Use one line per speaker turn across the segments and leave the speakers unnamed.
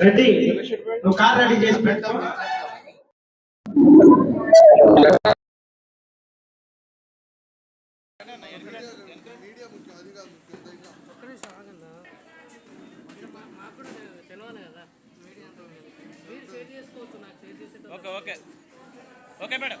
రెడ్డి నువ్వు car ready చేసి పెడతావు?
Okay okay. Okay madam.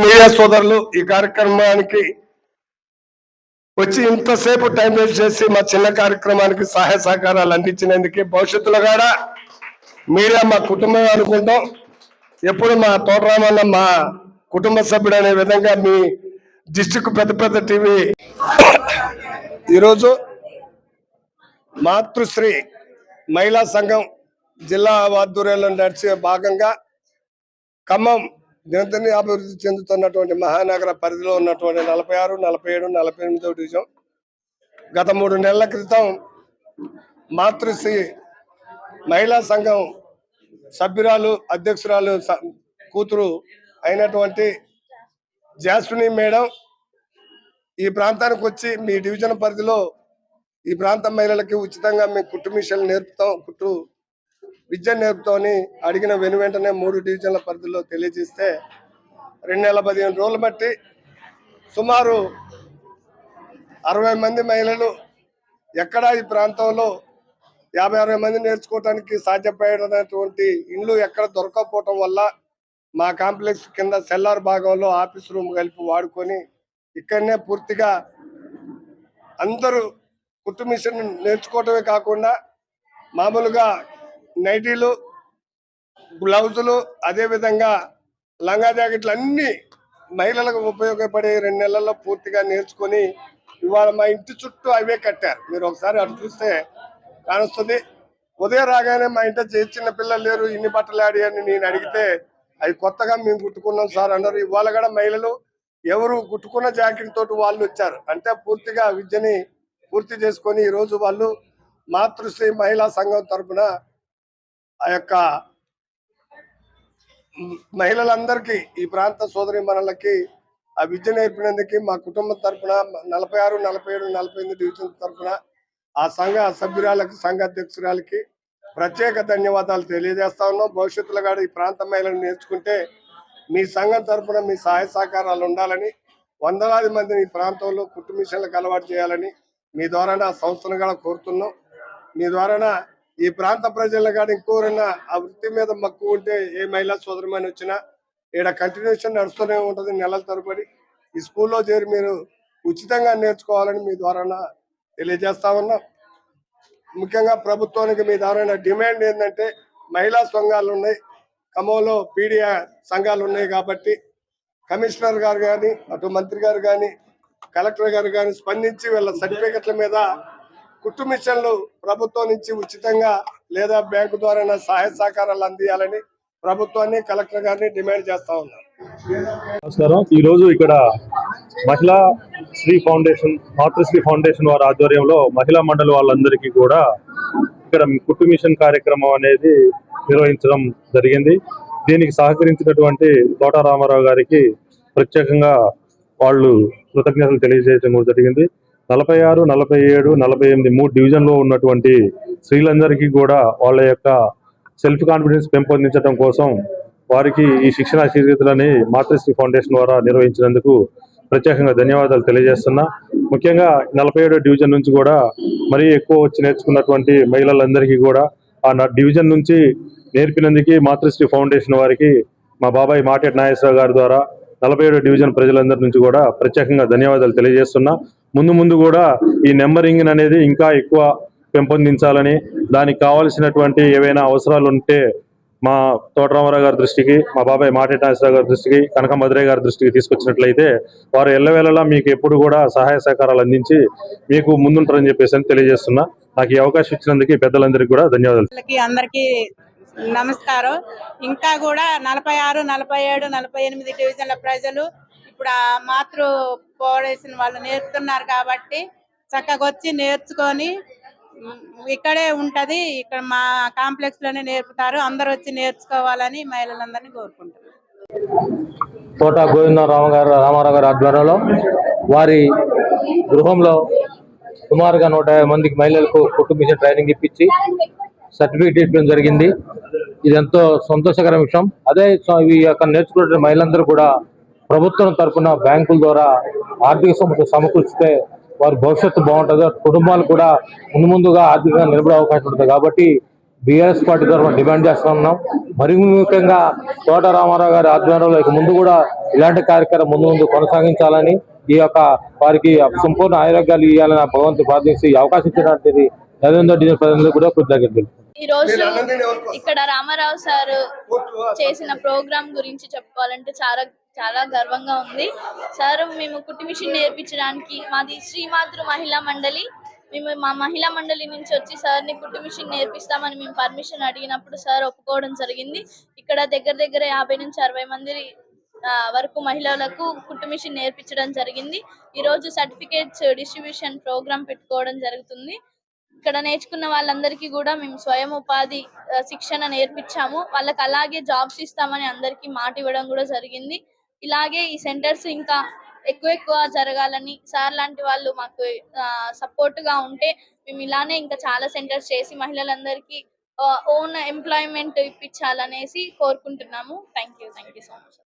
Media సోదరులు ఈ కార్యక్రమానికి వచ్చి ఇంతసేపు టైం వేస్ట్ చేసి మా చిన్న కార్యక్రమానికి సహాయ సహకారాలు అందించినందుకే భవిష్యత్తులో కూడా మీడియా మా కుటుంబం అనుకుంటాం. ఎప్పుడు మా తోటరామన్న మా కుటుంబ సభ్యుడు అనే విధంగా మీ డిస్టిక్ పెద్ద పెద్ద టీవీ ఈరోజు మాతృశ్రీ మహిళా సంఘం జిల్లా ఆధ్వర్యంలో నడిచే భాగంగా ఖమ్మం దినదిన అభివృద్ధి చెందుతున్నటువంటి మహానగర పరిధిలో ఉన్నటువంటి నలభై ఆరు నలభై ఏడు నలభై ఎనిమిదో డివిజన్ గత మూడు నెలల క్రితం మాతృశ్రీ మహిళా సంఘం సభ్యురాలు అధ్యక్షురాలు కూతురు అయినటువంటి జాస్మిని మేడం ఈ ప్రాంతానికి వచ్చి మీ డివిజన్ పరిధిలో ఈ ప్రాంత మహిళలకి ఉచితంగా మేము కుట్టు మిషన్లు నేర్పుతాం కుట్టు విద్య నేర్పుతోని అడిగిన వెను వెంటనే మూడు డివిజన్ల పరిధిలో తెలియజేస్తే రెండు నెలల పదిహేను రోజులు బట్టి సుమారు అరవై మంది మహిళలు ఎక్కడ ఈ ప్రాంతంలో యాభై అరవై మంది నేర్చుకోవటానికి సాధ్యపడినటువంటి ఇండ్లు ఎక్కడ దొరకకపోవటం వల్ల మా కాంప్లెక్స్ కింద సెల్లార్ భాగంలో ఆఫీస్ రూమ్ కలిపి వాడుకొని ఇక్కడనే పూర్తిగా అందరూ కుట్టు మిషన్ నేర్చుకోవటమే కాకుండా మామూలుగా నైటీలు బ్లౌజులు అదేవిధంగా లంగా జాకెట్లు అన్ని మహిళలకు ఉపయోగపడే రెండు నెలల్లో పూర్తిగా నేర్చుకొని ఇవాళ మా ఇంటి చుట్టూ అవే కట్టారు. మీరు ఒకసారి అటు చూస్తే కానొస్తుంది. ఉదయం రాగానే మా ఇంట చి- చిన్న పిల్లలు లేరు ఇన్ని బట్టలు ఆడి అని నేను అడిగితే అవి కొత్తగా మేము కుట్టుకున్నాం సార్ అన్నారు. ఇవాళ కూడా మహిళలు ఎవరు కుట్టుకున్న జాకెట్ తోటి వాళ్ళు వచ్చారు. అంటే పూర్తిగా విద్యని పూర్తి చేసుకొని ఈరోజు రోజు వాళ్ళు మాతృశ్రీ మహిళా సంఘం తరఫున ఆ యొక్క మహిళలందరికీ ఈ ప్రాంత సోదరి మనలకి ఆ విద్య నేర్పినందుకు మా కుటుంబం తరపున నలభై ఆరు నలభై ఏడు నలభై ఎనిమిది డివిజన్ తరఫున ఆ సంఘ సభ్యురాలకి సంఘ అధ్యక్షురాలకి ప్రత్యేక ధన్యవాదాలు తెలియజేస్తా ఉన్నాం. భవిష్యత్తులో కూడా ఈ ప్రాంత మహిళలు నేర్చుకుంటే మీ సంఘం తరపున మీ సహాయ సహకారాలు ఉండాలని వందలాది మందిని ఈ ప్రాంతంలో కుటుంబ మిషన్లకు అలవాటు చేయాలని మీ ద్వారా సంస్థను కూడా కోరుతున్నాం. మీ ద్వారా ఈ ప్రాంత ప్రజల్లో కానీ ఇంకోరైనా ఆ వృత్తి మీద మక్కువ ఉంటే ఏ మహిళా సోదరమని వచ్చినా ఇక్కడ కంటిన్యూషన్ నడుస్తూనే ఉంటుంది నెలల తరబడి. ఈ స్కూల్లో చేరి మీరు ఉచితంగా నేర్చుకోవాలని మీ ద్వారా తెలియజేస్తా ఉన్నాం. ముఖ్యంగా ప్రభుత్వానికి మీ ద్వారా డిమాండ్ ఏంటంటే మహిళా సంఘాలు ఉన్నాయి. ఖమ్మంలో పీడియా సంఘాలు ఉన్నాయి కాబట్టి కమిషనర్ గారు కానీ అటు మంత్రి గారు కానీ కలెక్టర్ గారు కానీ స్పందించి వీళ్ళ సర్టిఫికెట్ల మీద కుట్టు మిషన్లు ప్రభుత్వం నుంచి ఉచితంగా లేదా బ్యాంకు ద్వారా సహాయ సహకారాలు అందియాలని ప్రభుత్వాన్ని కలెక్టర్ గారిని డిమాండ్ చేస్తా ఉన్నాం.
నమస్కారం. ఈ రోజు ఇక్కడ మహిళా శ్రీ ఫౌండేషన్ మాతృశ్రీ ఫౌండేషన్ వారి ఆధ్వర్యంలో మహిళా మండలి వాళ్ళందరికీ కూడా ఇక్కడ కుట్టు మిషన్ కార్యక్రమం అనేది నిర్వహించడం జరిగింది. దీనికి సహకరించినటువంటి తోట రామారావు గారికి ప్రత్యేకంగా వాళ్ళు కృతజ్ఞతలు తెలియజేయడం జరిగింది. నలభై ఆరు నలభై ఏడు నలభై ఎనిమిది మూడు డివిజన్లో ఉన్నటువంటి స్త్రీలందరికీ కూడా వాళ్ళ యొక్క సెల్ఫ్ కాన్ఫిడెన్స్ పెంపొందించడం కోసం వారికి ఈ శిక్షణ తరగతులని మాతృశ్రీ ఫౌండేషన్ ద్వారా నిర్వహించినందుకు ప్రత్యేకంగా ధన్యవాదాలు తెలియజేస్తున్నా. ముఖ్యంగా నలభై ఏడో డివిజన్ నుంచి కూడా మరీ ఎక్కువ వచ్చి నేర్చుకున్నటువంటి మహిళలందరికీ కూడా ఆ డివిజన్ నుంచి నేర్పినందుకు మాతృశ్రీ ఫౌండేషన్ వారికి మా బాబాయ్ మాటెట్ నాగేశ్వరరావు గారి ద్వారా నలభై ఏడో డివిజన్ ప్రజలందరి నుంచి కూడా ప్రత్యేకంగా ధన్యవాదాలు తెలియజేస్తున్నా. ముందు ముందు కూడా ఈ నెంబరింగ్ అనేది ఇంకా ఎక్కువ పెంపొందించాలని దానికి కావాల్సినటువంటి ఏవైనా అవసరాలు ఉంటే మా తోటరామారావు గారి దృష్టికి మా బాబాయ్ మాటెట్ నాగేశ్వరరావు గారి దృష్టికి కనక గారి దృష్టికి తీసుకొచ్చినట్లయితే వారు ఎల్లవేళలా మీకు ఎప్పుడు కూడా సహాయ సహకారాలు అందించి మీకు ముందుంటారని చెప్పేసి అని తెలియజేస్తున్నా. నాకు ఈ అవకాశం ఇచ్చినందుకు పెద్దలందరికీ కూడా ధన్యవాదాలు.
అందరికీ నమస్కారం. ఇంకా కూడా నలభై ఆరు నలభై ఏడు నలభై ఎనిమిది డివిజన్ల ప్రజలు ఇప్పుడు ఆ మాతృ పోడేసిన వాళ్ళు నేర్పుతున్నారు కాబట్టి చక్కగా వచ్చి నేర్చుకొని ఇక్కడే ఉంటది. ఇక్కడ మా కాంప్లెక్స్లోనే నేర్పుతారు. అందరు వచ్చి నేర్చుకోవాలని మహిళలందరినీ కోరుకుంటున్నారు
తోట గోవిందరావు గారు రామారావు గారి ఆధ్వర్యంలో వారి గృహంలో సుమారుగా నూట మందికి మహిళలకు కుటుంబ ట్రైనింగ్ ఇప్పించి సర్టిఫికేట్ ఇవ్వడం జరిగింది. ఇది ఎంతో సంతోషకర విషయం. అదే ఈ యొక్క నేర్చుకున్న మహిళలందరూ కూడా ప్రభుత్వం తరఫున బ్యాంకుల ద్వారా ఆర్థిక సమస్య సమకూర్చితే వారి భవిష్యత్తు బాగుంటుంది. కుటుంబాలు కూడా ముందు ముందుగా ఆర్థికంగా నిలబడే అవకాశం ఉంటుంది. కాబట్టి బీఆర్ఎస్ పార్టీ తరఫున డిమాండ్ చేస్తున్నాం మరి ముఖ్యంగా తోట రామారావు గారి ఆధ్వర్యంలో ఇక ముందు కూడా ఇలాంటి కార్యక్రమం ముందు ముందు కొనసాగించాలని ఈ యొక్క వారికి సంపూర్ణ ఆరోగ్యాలు ఇవ్వాలని భగవంతు ప్రార్థించి అవకాశం ఇచ్చినటువంటి నరేంద్ర డివిజన్ ప్రజలందరూ కూడా కృతజ్ఞతలు.
ఈ రోజు ఇక్కడ రామారావు సార్ చేసిన ప్రోగ్రామ్ గురించి చెప్పుకోవాలంటే చాలా చాలా గర్వంగా ఉంది. సార్ మేము కుట్టు మిషన్ నేర్పించడానికి మాది శ్రీమాతృ మహిళా మండలి. మేము మా మహిళా మండలి నుంచి వచ్చి సార్ని కుట్టు మిషన్ నేర్పిస్తామని మేము పర్మిషన్ అడిగినప్పుడు సార్ ఒప్పుకోవడం జరిగింది. ఇక్కడ దగ్గర దగ్గర యాభై నుంచి అరవై మంది ఆ, వరకు మహిళలకు కుట్టు మిషన్ నేర్పించడం జరిగింది. ఈ రోజు సర్టిఫికేట్స్ డిస్ట్రిబ్యూషన్ ప్రోగ్రామ్ పెట్టుకోవడం జరుగుతుంది. ఇక్కడ నేర్చుకున్న వాళ్ళందరికీ కూడా మేము స్వయం ఉపాధి శిక్షణ నేర్పించాము. వాళ్ళకి అలాగే జాబ్స్ ఇస్తామని అందరికీ మాట ఇవ్వడం కూడా జరిగింది. ఇలాగే ఈ సెంటర్స్ ఇంకా ఎక్కువ ఎక్కువ జరగాలని సార్ లాంటి వాళ్ళు మాకు సపోర్ట్గా ఉంటే మేము ఇలానే ఇంకా చాలా సెంటర్స్ చేసి మహిళలందరికీ ఓన్ ఎంప్లాయ్మెంట్ ఇప్పించాలనేసి కోరుకుంటున్నాము. Thank you. Thank you so much.